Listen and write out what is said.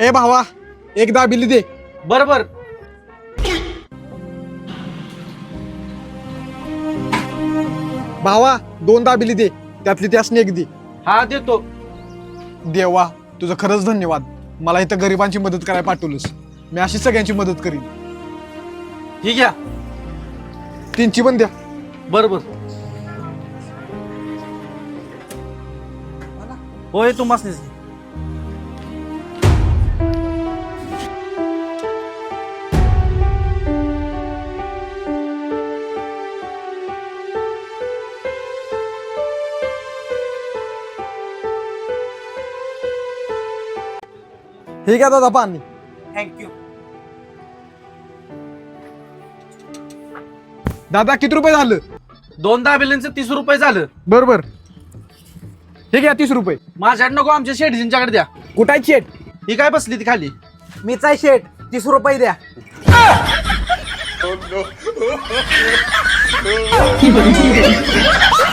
ए भावा एक दाबिली दे. बर बर भावा दोन दाबिली दे. त्यातली त्यासनी एक दे. हा देतो. देवा तुझं खरंच धन्यवाद. मला इथं गरिबांची मदत करायला पाठवलंस. मी अशी सगळ्यांची मदत करीन. ही घ्या. तीनची पण द्या. बर बर होय तुम्हाला ठीक आहे दादा पाणी. थँक्यू दादा किती रुपये झालं? दोन दाबेल्यांचं तीस रुपये झालं. बर बर ठीक आहे तीस रुपये. माझ्याकडे नको आमच्या शेडजींच्याकडे द्या. कुठं आहे शेट? ही काय बसली ती खाली? मीच आहे शेट. तीस रुपये द्या. Oh no.